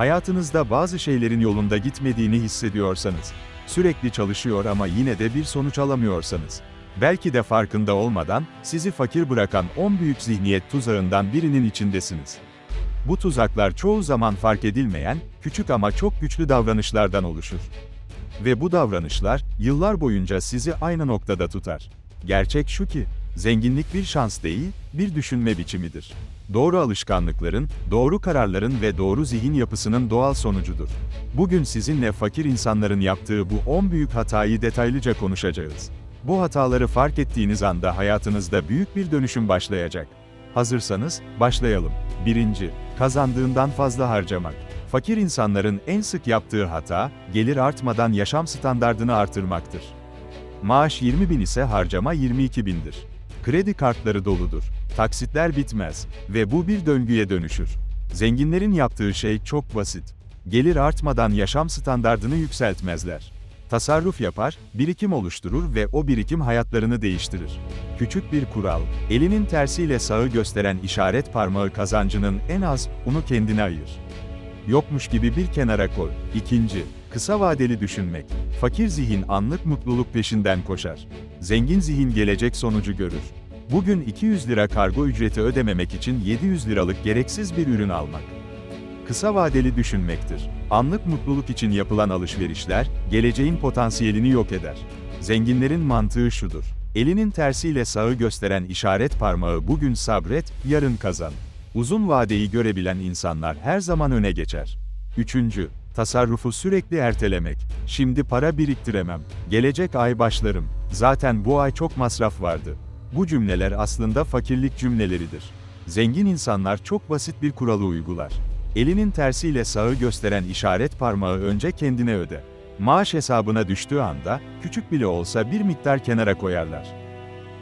Hayatınızda bazı şeylerin yolunda gitmediğini hissediyorsanız, sürekli çalışıyor ama yine de bir sonuç alamıyorsanız, belki de farkında olmadan, sizi fakir bırakan 10 büyük zihniyet tuzağından birinin içindesiniz. Bu tuzaklar çoğu zaman fark edilmeyen, küçük ama çok güçlü davranışlardan oluşur. Ve bu davranışlar, yıllar boyunca sizi aynı noktada tutar. Gerçek şu ki, zenginlik bir şans değil, bir düşünme biçimidir. Doğru alışkanlıkların, doğru kararların ve doğru zihin yapısının doğal sonucudur. Bugün sizinle fakir insanların yaptığı bu 10 büyük hatayı detaylıca konuşacağız. Bu hataları fark ettiğiniz anda hayatınızda büyük bir dönüşüm başlayacak. Hazırsanız, başlayalım. 1. Kazandığından fazla harcamak. Fakir insanların en sık yaptığı hata, gelir artmadan yaşam standardını artırmaktır. Maaş 20 bin ise harcama 22 bindir. Kredi kartları doludur. Taksitler bitmez. Ve bu bir döngüye dönüşür. Zenginlerin yaptığı şey çok basit. Gelir artmadan yaşam standardını yükseltmezler. Tasarruf yapar, birikim oluşturur ve o birikim hayatlarını değiştirir. Küçük bir kural, elinin tersiyle sağı gösteren işaret parmağı kazancının en az, onu kendine ayır. Yokmuş gibi bir kenara koy. İkinci, kısa vadeli düşünmek. Fakir zihin anlık mutluluk peşinden koşar. Zengin zihin gelecek sonucu görür. Bugün 200 lira kargo ücreti ödememek için 700 liralık gereksiz bir ürün almak. Kısa vadeli düşünmektir. Anlık mutluluk için yapılan alışverişler, geleceğin potansiyelini yok eder. Zenginlerin mantığı şudur. Elinin tersiyle sağı gösteren işaret parmağı bugün sabret, yarın kazan. Uzun vadeyi görebilen insanlar her zaman öne geçer. Üçüncü, tasarrufu sürekli ertelemek. Şimdi para biriktiremem. Gelecek ay başlarım. Zaten bu ay çok masraf vardı. Bu cümleler aslında fakirlik cümleleridir. Zengin insanlar çok basit bir kuralı uygular. Elinin tersiyle sağı gösteren işaret parmağı önce kendine öde. Maaş hesabına düştüğü anda, küçük bile olsa bir miktar kenara koyarlar.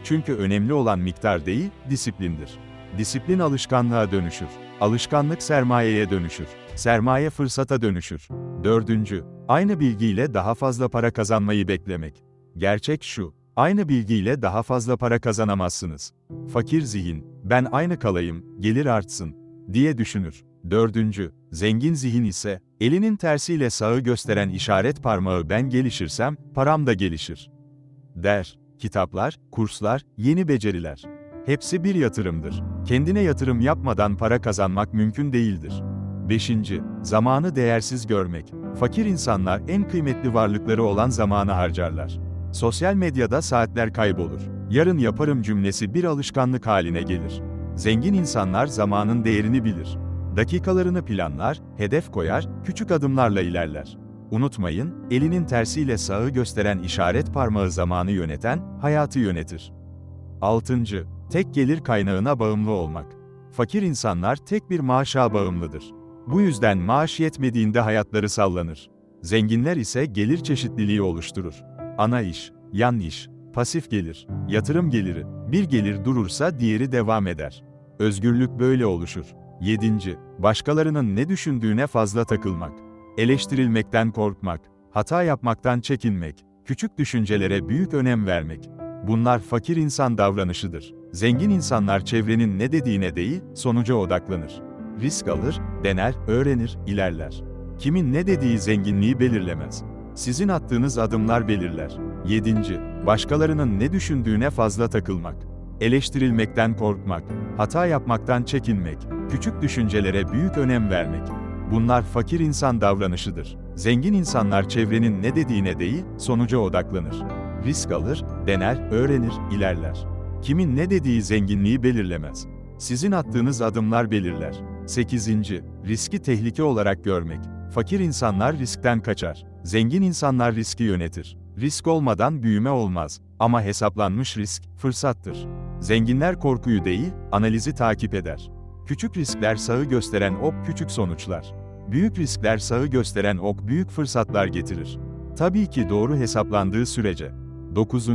Çünkü önemli olan miktar değil, disiplindir. Disiplin alışkanlığa dönüşür. Alışkanlık sermayeye dönüşür. Sermaye fırsata dönüşür. Dördüncü, aynı bilgiyle daha fazla para kazanmayı beklemek. Gerçek şu, aynı bilgiyle daha fazla para kazanamazsınız. Fakir zihin, ben aynı kalayım, gelir artsın, diye düşünür. Dördüncü, zengin zihin ise, elinin tersiyle sağı gösteren işaret parmağı ben gelişirsem, param da gelişir. Der. Kitaplar, kurslar, yeni beceriler. Hepsi bir yatırımdır. Kendine yatırım yapmadan para kazanmak mümkün değildir. 5. Zamanı değersiz görmek. Fakir insanlar en kıymetli varlıkları olan zamanı harcarlar. Sosyal medyada saatler kaybolur. Yarın yaparım cümlesi bir alışkanlık haline gelir. Zengin insanlar zamanın değerini bilir. Dakikalarını planlar, hedef koyar, küçük adımlarla ilerler. Unutmayın, elinin tersiyle sağı gösteren işaret parmağı zamanı yöneten, hayatı yönetir. 6. Tek gelir kaynağına bağımlı olmak. Fakir insanlar tek bir maaşa bağımlıdır. Bu yüzden maaş yetmediğinde hayatları sallanır. Zenginler ise gelir çeşitliliği oluşturur. Ana iş, yan iş, pasif gelir, yatırım geliri. Bir gelir durursa diğeri devam eder. Özgürlük böyle oluşur. 7. Başkalarının ne düşündüğüne fazla takılmak. Eleştirilmekten korkmak, hata yapmaktan çekinmek, küçük düşüncelere büyük önem vermek. Bunlar fakir insan davranışıdır. Zengin insanlar çevrenin ne dediğine değil, sonuca odaklanır. Risk alır, dener, öğrenir, ilerler. Kimin ne dediği zenginliği belirlemez. Sizin attığınız adımlar belirler. 7. Başkalarının ne düşündüğüne fazla takılmak. Eleştirilmekten korkmak, hata yapmaktan çekinmek, küçük düşüncelere büyük önem vermek. Bunlar fakir insan davranışıdır. Zengin insanlar çevrenin ne dediğine değil, sonuca odaklanır. Risk alır, dener, öğrenir, ilerler. Kimin ne dediği zenginliği belirlemez. Sizin attığınız adımlar belirler. 8. Riski tehlike olarak görmek. Fakir insanlar riskten kaçar. Zengin insanlar riski yönetir. Risk olmadan büyüme olmaz. Ama hesaplanmış risk, fırsattır. Zenginler korkuyu değil, analizi takip eder. Küçük riskler sağı gösteren ok küçük sonuçlar. Büyük riskler sağı gösteren ok büyük fırsatlar getirir. Tabii ki doğru hesaplandığı sürece. 9.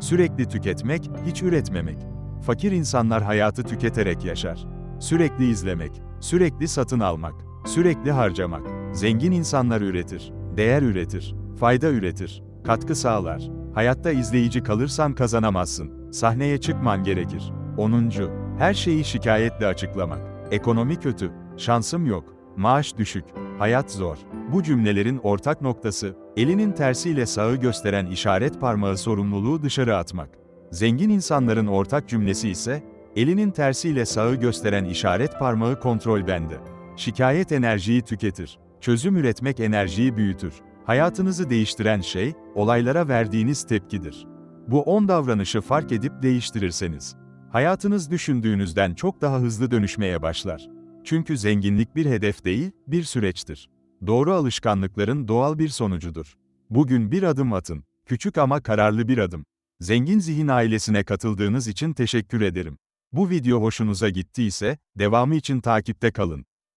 Sürekli tüketmek, hiç üretmemek. Fakir insanlar hayatı tüketerek yaşar. Sürekli izlemek, sürekli satın almak, sürekli harcamak. Zengin insanlar üretir, değer üretir, fayda üretir, katkı sağlar. Hayatta izleyici kalırsan kazanamazsın. Sahneye çıkman gerekir. 10. Her şeyi şikayetle açıklamak. Ekonomi kötü, şansım yok, maaş düşük, Hayat zor. Bu cümlelerin ortak noktası, elinin tersiyle sağı gösteren işaret parmağı sorumluluğu dışarı atmak. Zengin insanların ortak cümlesi ise, elinin tersiyle sağı gösteren işaret parmağı kontrol bende. Şikayet enerjiyi tüketir. Çözüm üretmek enerjiyi büyütür. Hayatınızı değiştiren şey, olaylara verdiğiniz tepkidir. Bu 10 davranışı fark edip değiştirirseniz, hayatınız düşündüğünüzden çok daha hızlı dönüşmeye başlar. Çünkü zenginlik bir hedef değil, bir süreçtir. Doğru alışkanlıkların doğal bir sonucudur. Bugün bir adım atın. Küçük ama kararlı bir adım. Zengin Zihin ailesine katıldığınız için teşekkür ederim. Bu video hoşunuza gittiyse, devamı için takipte kalın.